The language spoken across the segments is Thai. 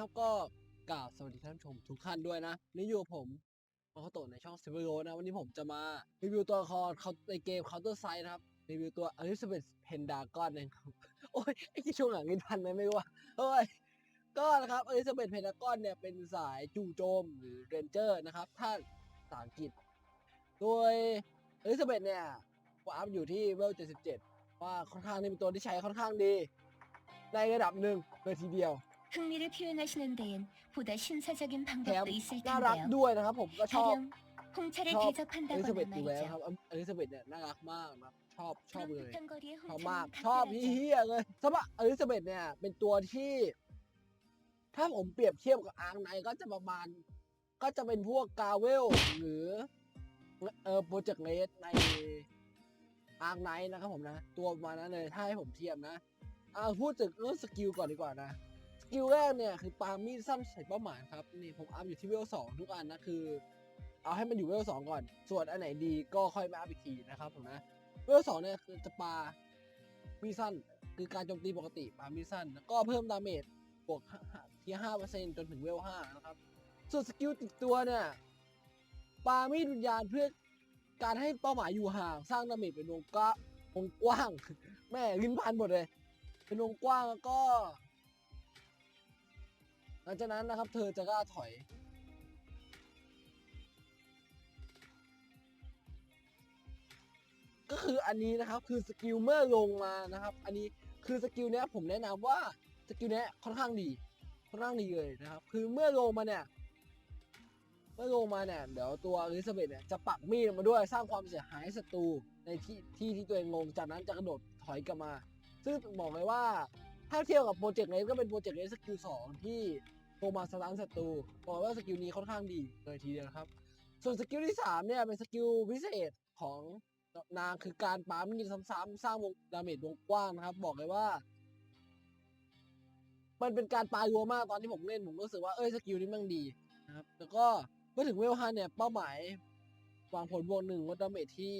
นะครับก็กราบสวัสดีท่านผู้ชมทุกท่านด้วยนะนี่อยู่กับผมมาโคโตะในช่อง s ิ v e r o นะวันนี้ผมจะมารีวิวตัวละครเขาในเกม Counter Strike นะครับรีวิวตัว Elizabeth Pendragon นะครับโอ้ยไอ้ที่ช่วงหลังนี้ทันไหมไม่รู้ว่าเฮ้ยก็นะครับ Elizabeth Pendragon เนี่ยเป็นสายจู่โจมหรือ Ranger นะครับถ้าภาษาอังกฤษ โดย Elizabeth เนี่ยควาร์ปอยู่ที่เวล77ว่าค่อนข้างนี่เป็นตัวที่ใช้ค่อนข้างดีในระดับหนึ่งเลยทีเดียว 흥미를 표현하시는 데엔 보다 신사적인 แถม 방법도 있을 น่ารัก 텐데요. ด้วยนะครับ ผมก็ชอบ 가령 홍차를 저- 대접한다거나 Elizabeth อยู่แล้วค 말이죠. รับเอลิซาเบธเนี่ยน่ารักมากนะชอบชอบ 그런 เลย 듯한 거리의 ชอบมาก 홍차는 ชอบเ 각별하죠. ฮี้ยๆเลยสำหรับอลิซาเบธเนี่ย เป็นตัวที่ ถ้าผมเปรียบเทียบกับอาร์ไนก็จะประมาณ ก็จะเป็นพวกกาเวล หรือ เออโปรเจกต์เลสในอาร์ไนนะครับผมนะ ตัวประมาณนั้นเลย ถ้าให้ผมเทียบนะอ่าพูดถึงเรื่องสกิลก่อนดีกว่านะ ส กิลแรกเนี่ยคือปามีดสั้นใส่เป้าหมายครับนี่ผมอัพอยู่ที่เวลสองทุกอันนะคือ เอาให้มันอยู่เวลสองก่อน ส่วนอันไหนดีก็ค่อยมาอัพอีกทีนะครับผมนะเวลสองเนี่ยคือจะปามีดสั้นคือการโจมตีปกติปามีดสั้นแล้วก็เพิ่มดาเมจบวกที่ห้าเปอร์เซ็นต์จนถึงเวลห้านะครับ ส่วนสกิลติดตัวเนี่ยปามีดวิญญาณเพื่อการให้เป้าหมายอยู่ห่างสร้างดาเมจเป็นวงกว้างวงกว้างแม่ลิ้นพันหมดเลย เป็นวงกว้างแล้วก็ หลังจากนั้นนะครับ เธอจะกล้าถอย ก็คืออันนี้นะครับคือสกิลเมื่อลงมานะครับ อันนี้คือสกิลเนี้ยผมแนะนำว่าสกิลเนี้ยค่อนข้างดีค่อนข้างดีเลยนะครับ คือเมื่อลงมาเนี่ยเมื่อลงมาเนี่ยเดี๋ยวตัวอลิซาเบธเนี่ยจะปักมีดมาด้วยสร้างความเสียหายให้ศัตรูในที่ที่ที่ตัวเองลงจากนั้นจะกระโดดถอยกลับมา ซึ่งบอกเลยว่า ถ้าเทียบกับโปรเจกต์เลสก็เป็นโปรเจกต์เลสสกิลสองที่ลงมาสตันศัตรูบอกเลยว่าสกิลนี้ค่อนข้างดีเลยทีเดียวครับ ส่วนสกิลที่สามเนี่ยเป็นสกิลพิเศษของนางคือการปามีดซ้ำๆสร้างวงดาเมจวงกว้างนะครับ บอกเลยว่า มันเป็นการปายัวมากตอนที่ผมเล่นผมรู้สึกว่าเอ้ยสกิลนี้มันดีนะครับ แล้วก็เมื่อถึงเวลห้าเนี่ยเป้าหมายวางผลบวกหนึ่งลดดาเมจที่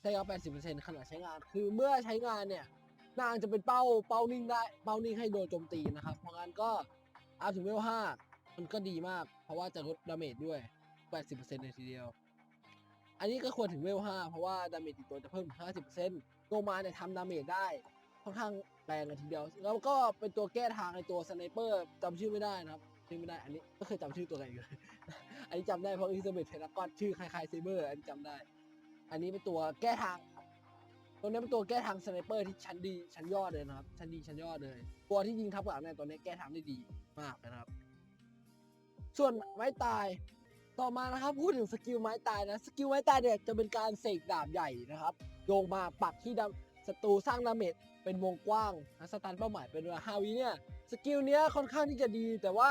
ใช้กับ80%ขณะใช้งาน คือเมื่อใช้งานเนี่ย นางจะเป็นเป้าเป้านิ่งได้เป้านิ่งให้โดนโจมตีนะครับ เพราะงั้นก็อาถึงเวลห้ามันก็ดีมาก เพราะว่าจะลดดาเมจด้วย 80%เลยทีเดียว อันนี้ก็ควรถึงเวลห้าเพราะว่าดาเมจติดตัวจะเพิ่ม 50%โลมาเนี่ยทำดาเมจได้ค่อนข้างแรงเลยทีเดียว แล้วก็เป็นตัวแก้ทางในตัวสไนเปอร์จำชื่อไม่ได้นะครับชื่อไม่ได้ อันนี้ไม่เคยจำชื่อตัวอะไรอยู่อันนี้จำได้เพราะอิซาเบธเทนากอนชื่อคล้ายๆเซเบอร์อันนี้จำได้ อันนี้เป็นตัวแก้ทาง ตัวนี้เป็นตัวแก้ทางสไนเปอร์ที่ชั้นดีชั้นยอดเลยนะครับ ชั้นดีชั้นยอดเลย ตัวที่ยิงทับหลังเนี่ยตัวนี้แก้ทางได้ดีมากนะครับ ส่วนไม้ตายต่อมานะครับพูดถึงสกิลไม้ตายนะสกิลไม้ตายเนี่ยจะเป็นการเสกดาบใหญ่นะครับโยงมาปักที่ดาศัตรูสร้างดาเมจเป็นวงกว้างนะสตันเป้าหมายเป็นเวลา5วิเนี่ยสกิลเนี้ยค่อนข้างที่จะดี แต่ว่า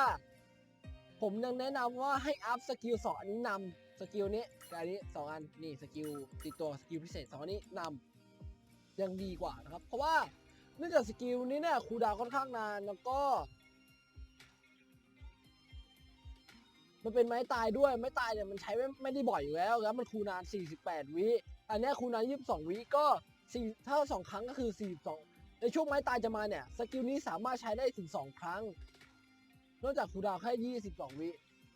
ผมยังแนะนำว่าให้อัพสกิลสองอันนี้นำสกิลนี้กับอันนี้สองอันนี่สกิลติดตัวสกิลพิเศษสองอันนี้นำ ยังดีกว่านะครับ เพราะว่าเนื่องจากสกิลนี้เนี่ยคูดาวค่อนข้างนานแล้วก็ มันเป็นไม้ตายด้วยไม้ตายเนี่ยมันใช้ไม่ไม่ได้บ่อยอยู่แล้วแล้วมันคูนาน 48 วิอันนี้คูนาน 22 วิก็สี่ถ้าสองครั้งก็คือ 42 ในช่วงไม้ตายจะมาเนี่ยสกิลนี้สามารถใช้ได้ถึง 2 ครั้ง นอกจากคูดาวแค่ 22 วิ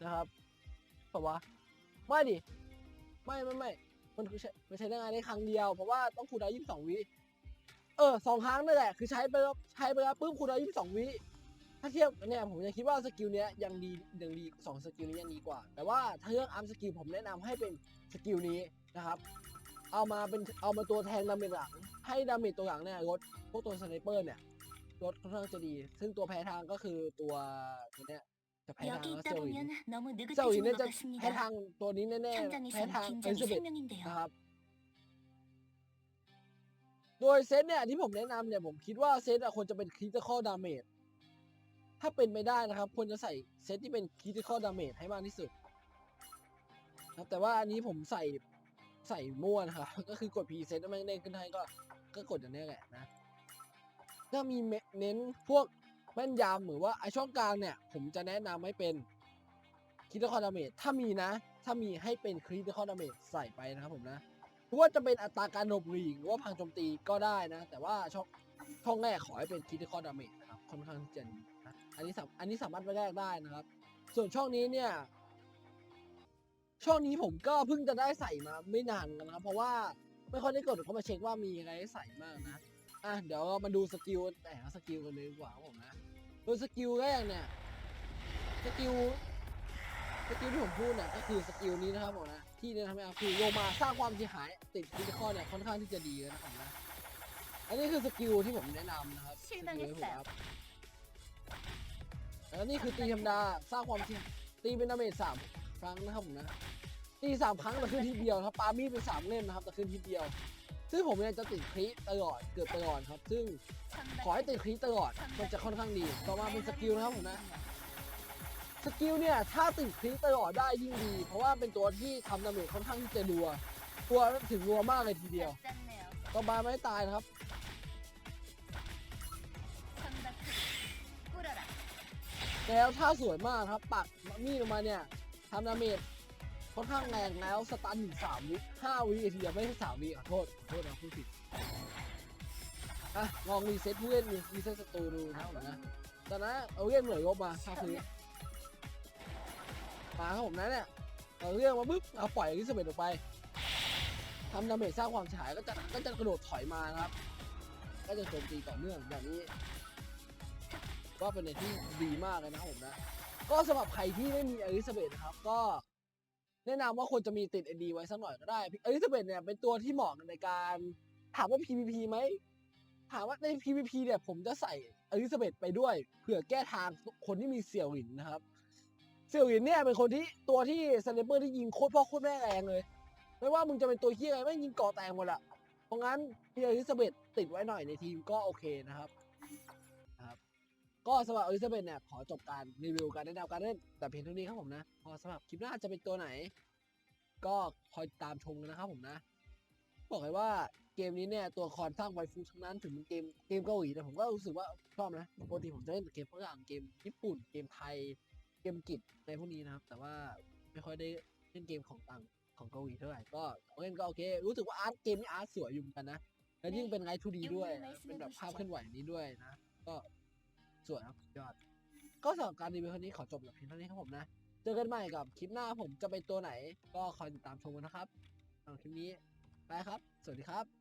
นะครับเพราะว่าไม่ดิไม่ไม่ไม่ มันคือใช้มันใช้ได้งานได้ครั้งเดียว เพราะว่าต้องคูลดาวน์22วิเออสองครั้งนั่นแหละคือใช้ไปแล้วใช้ไปแล้วปุ๊บคูลดาวน์22วิถ้าเทียบเนี่ยผมยังคิดว่าสกิลเนี้ยยังดียังดีสองสกิลนี้ยังดีกว่า แต่ว่าถ้าเรื่องอัพสกิลผมแนะนำให้เป็นสกิลนี้นะครับเอามาเป็นเอามาตัวแทนดาเมจหลัง ให้ดาเมจตัวหลังเนี่ยลดพวกตัวสไนเปอร์เนี่ยลดค่อนข้างจะดี ซึ่งตัวแพ้ทางก็คือตัวตัวเนี้ย 여기 ก็ 있다 เซลวิน 보면 너무 เซลวิน 느긋해지는 เนี่ย 것 จะแพ้ทาง 같습니다. ตัวนี้แน่ๆแพ้ 현장에서는 ทางเอลิ 긴장이 ซาเบธ 생명인데요. นะครับ โดยเซตเนี่ยที่ผมแนะนำเนี่ยผมคิดว่าเซตอะควรจะเป็นคริติคอลดาเมจ ถ้าเป็นไม่ได้นะครับ ควรจะใส่เซตที่เป็นคริติคอลดาเมจให้มากที่สุดนะครับแต่ว่าอันนี้ผมใส่ใส่มั่วนะครับ ก็คือกด P เซตแล้วมันเด้งขึ้นให้ก็ก็กดอย่างนี้แหละนะ ถ้ามีเน้นพวก แม่นยำหรือว่าไอช่องกลางเนี่ย ผมจะแนะนำให้เป็นคริติคอลดาเมจถ้ามีนะ ถ้ามีให้เป็นคริติคอลดาเมจใส่ไปนะครับผมนะหรือว่าจะเป็นอัตราการหลบหลีกหรือว่าพังโจมตีก็ได้นะ แต่ว่าช่องช่องแรกขอให้เป็นคริติคอลดาเมจนะครับค่อนข้างที่จะนะอันนี้สามอันนี้สามารถไปแลกได้นะครับ ส่วนช่องนี้เนี่ยช่องนี้ผมก็เพิ่งจะได้ใส่มาไม่นานนกันนะครับ เพราะว่าไม่ค่อยได้กดเข้ามาเช็คว่ามีอะไรให้ใส่บ้างนะ อะเดี๋ยวมาดูสกิลแต่ละสกิลกันเลยดีกว่าครับผมนะ โดยสกิลแรกเนี่ย สกิล สกิลที่ผมพูดเนี่ยก็คือสกิลนี้นะครับผมนะ ที่เนี่ยทำให้อาคือโลมาสร้างความเสียหายติดคริติคอลเนี่ยค่อนข้างที่จะดีเลยนะครับนะ อันนี้คือสกิลที่ผมแนะนำนะครับสกิลที่ผมอัพแล้วนี่คือตีธรรมดาสร้างความเสียตีเป็นดาเมจสามครั้งนะครับผมนะ ตีสามครั้งแต่ขึ้นทีเดียวครับปามีดเป็นสามเล่มนะครับแต่ขึ้นทีเดียว ซึ่งผมเนี่ยจะติดคริตลอดเกือบตลอดครับ ซึ่งขอให้ติดคริตลอดมันจะค่อนข้างดี ต่อมาเป็นสกิลนะครับผมนะสกิลเนี่ยถ้าติดคลิตลอดได้ยิ่งดี เพราะว่าเป็นตัวที่ทำดาเมจค่อนข้างที่จะรัวตัวถึงรัวมากเลยทีเดียวก็บาไม่ตายนะครับแล้วถ้าสวยมากครับ ปักมีดออกมาเนี่ยทำดาเมจ ค่อนข้างแรงแล้วสตันถึงสามวิห้าวิทีเดีไม่ใช่สามวิขอโทษขอโทษนะพูดผิดอะลองรีเซ็ตผู้เล่นรีเซ็ตศัตรูดูนะครับผมนะตอนนั้นเอาเล่นหน่วยลบมาภาคพื้นมาครับผมนะเนี่ยเอาเรื่องมาปุ๊บเอาปล่อยอลิซเบธออกไปทำดาเมจสร้างความเสียหายก็จะก็จะกระโดดถอยมานะครับ ก็จะโจมตีต่อเนื่องแบบนี้ก็เป็นอะไรที่ดีมากเลยนะครับผมนะ ก็สำหรับใครที่ไม่มีอลิซาเบธนะครับ ก็ แนะนำว่าควรจะมีติด AD ไว้สักหน่อยก็ได้อลิซาเบธเนี่ยเป็นตัวที่เหมาะในการถามว่า PVP ไหมถามว่าใน PVP เนี่ยผมจะใส่อลิซาเบธไปด้วยเผื่อแก้ทางคนที่มีเสี่ยวหลินนะครับ เสี่ยวหลินเนี่ยเป็นคนที่ตัวที่สไนเปอร์ที่ยิงโคตรพ่อโคตรแม่แรงเลย ไม่ว่ามึงจะเป็นตัวเฮียอะไรไม่ยิงกาะแตงหมดอะเพราะงั้นพี่อลิซาเบธติดไว้หน่อยในทีมก็โอเคนะครับ ก็สำหรับอลิซาเบธเนี่ยขอจบการรีวิวการแนะนำการเล่นแต่เพียงเท่านี้ครับผมนะ พอสำหรับคลิปหน้าจะเป็นตัวไหน ก็คอยตามชมกันนะครับผมนะ บอกเลยว่าเกมนี้เนี่ยตัวละครสร้างไวฟูทั้งนั้นถึงเป็นเกมเกมเกาหลีแต่ผมก็รู้สึกว่าชอบนะปกติผมจะเล่นแต่เกมฝรั่งเกมญี่ปุ่น เกมไทย เกมกฤษในพวกนี้นะครับ แต่ว่าไม่ค่อยได้เล่นเกมของต่างของเกาหลีเท่าไหร่ก็เล่นก็โอเค รู้สึกว่าอาร์ตเกมนี้อาร์ตสวยอยู่เหมือนกันนะ แล้วยิ่งเป็นไลท์ทูดีด้วย เป็นแบบภาพเคลื่อนไหวนี้ด้วยนะ ก็ สวยครับสุดยอด ก็สำหรับการรีวิวครั้งนี้ขอจบแบบเพียงเท่านี้ครับผมนะ เจอกันใหม่กับคลิปหน้าผมจะเป็นตัวไหน ก็คอยติดตามชมกันนะครับสำหรับคลิปนี้ไปครับ สวัสดีครับ